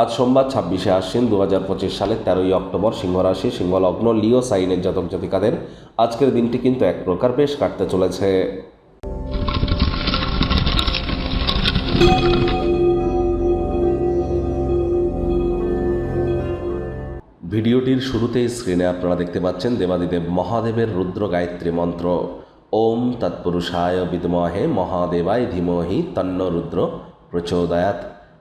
আজ সোমবার ছাব্বিশে আশ্বিন দু হাজার পঁচিশ সালের তেরোই অক্টোবর সিংহরাশি, সিংহলগ্ন, লিও, সাইনের জাতক জাতিকাদের আজকের দিনটি কিন্তু এক প্রকার বেশ কাটতে চলেছে। ভিডিওটির শুরুতেই স্ক্রিনে আপনারা দেখতে পাচ্ছেন দেবাদিদেব মহাদেবের রুদ্র গায়ত্রী মন্ত্র। ওম তৎপুরুষায় বিদমহে মহাদেবায় ধীমহি তন্ন রুদ্র প্রচোদয়াত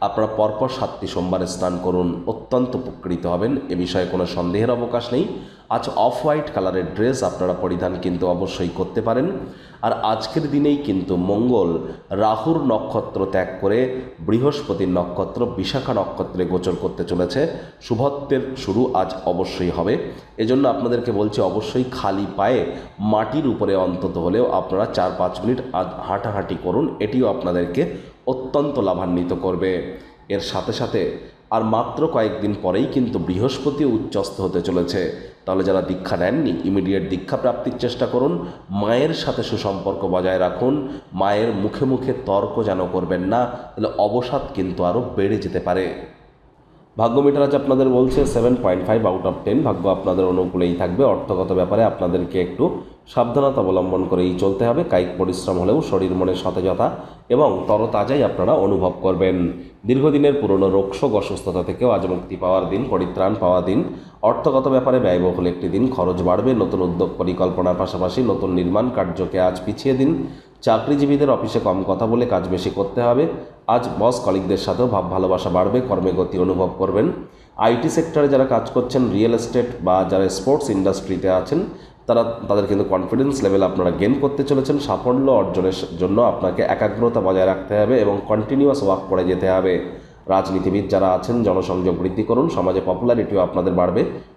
আপনারা পরপর সাতটি সোমবারে স্নান করুন। অত্যন্ত উপকৃত হবেন। এ বিষয়ে কোনো সন্দেহের অবকাশ নেই। আজ অফ হোয়াইট কালারের ড্রেস আপনারা পরিধান কিন্তু অবশ্যই করতে পারেন। আর আজকের দিনেই কিন্তু মঙ্গল রাহুর নক্ষত্র ত্যাগ করে বৃহস্পতির নক্ষত্র বিশাখা নক্ষত্রে গোচর করতে চলেছে। শুভত্বের শুরু আজ অবশ্যই হবে। এজন্য আপনাদেরকে বলছি, অবশ্যই খালি পায়ে মাটির উপরে অন্তত হলেও আপনারা চার পাঁচ মিনিট আজ হাঁটাহাঁটি করুন। এটিও আপনাদেরকে অত্যন্ত লাভান্বিত করবে। এর সাথে সাথে আর মাত্র কয়েকদিন পরেই কিন্তু বৃহস্পতি উচ্চস্ত হতে চলেছে। তাহলে যারা দীক্ষা নেননি ইমিডিয়েট দীক্ষা প্রাপ্তির চেষ্টা করুন। মায়ের সাথে সুসম্পর্ক বজায় রাখুন। মায়ের মুখে মুখে তর্ক যেন করবেন না, তাহলে অবসাদ কিন্তু আরও বেড়ে যেতে পারে। ভাগ্য মিটার আজ আপনাদের বলছে seven point five out of ten ভাগ্য আপনাদের অনুকূলেই থাকবে। অর্থগত ব্যাপারে আপনাদেরকে একটু সাবধানতা অবলম্বন করেই চলতে হবে। কায়িক পরিশ্রম হলেও শরীর মনে সতেজতা এবং তরতাজাই আপনারা অনুভব করবেন। দীর্ঘদিনের পুরনো রোগশোক অসুস্থতা থেকেও আজ মুক্তি পাওয়ার দিন, পরিত্রাণ পাওয়া দিন। অর্থগত ব্যাপারে ব্যয়বহুল একটি দিন। খরচ বাড়বে। নতুন উদ্যোগ পরিকল্পনার পাশাপাশি নতুন নির্মাণ কার্যকে আজ পিছিয়ে দিন। চাকরিজীবীদের অফিসে কম কথা বলে কাজ বেশি করতে হবে। আজ বস কলিগদের সাথেও ভাব ভালোবাসা বাড়বে, কর্মে গতি অনুভব করবেন। আইটি সেক্টরে যারা কাজ করছেন, রিয়েল এস্টেট বা যারা স্পোর্টস ইন্ডাস্ট্রিতে আছেন, তারা, তাদের কিন্তু কনফিডেন্স লেভেল আপনারা গেন করতে চলেছেন। সাফল্য অর্জনের জন্য আপনাকে একাগ্রতা বজায় রাখতে হবে এবং কন্টিনিউয়াস ওয়ার্ক করে যেতে হবে। রাজনীতিবিদ যারা আছেন, জনসংযোগ বৃদ্ধি করুন, সমাজে পপুলারিটিও আপনাদের বাড়বে।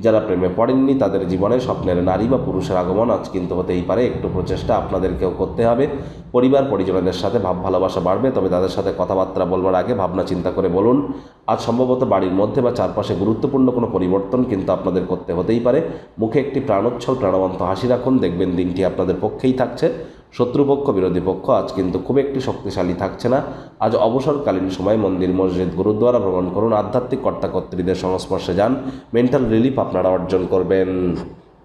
যারা প্রেমে পড়েননি তাদের জীবনে স্বপ্নের নারী বা পুরুষের আগমন আজ কিন্তু হতেই পারে। একটু প্রচেষ্টা আপনাদেরকেও করতে হবে। পরিবার, পরিজনদের সাথে ভাব ভালোবাসা বাড়বে। তবে তাদের সাথে কথাবার্তা বলবার আগে ভাবনা চিন্তা করে বলুন। আজ সম্ভবত বাড়ির মধ্যে বা চারপাশে গুরুত্বপূর্ণ কোনো পরিবর্তন কিন্তু আপনাদের করতে হতেই পারে। মুখে একটি প্রাণোচ্ছল, প্রাণবন্ত হাসি রাখুন। দেখবেন দিনটি আপনাদের পক্ষেই থাকছে। শত্রুপক্ষ, বিরোধী পক্ষ আজ কিন্তু খুব একটি শক্তিশালী থাকছে না। আজ অবসরকালীন সময় মন্দির, মসজিদ, গুরুদ্বারা ভ্রমণ করুন। আধ্যাত্মিক কর্তাকর্ত্রীদের সংস্পর্শে যান। মেন্টাল রিলিফ আপনারা অর্জন করবেন।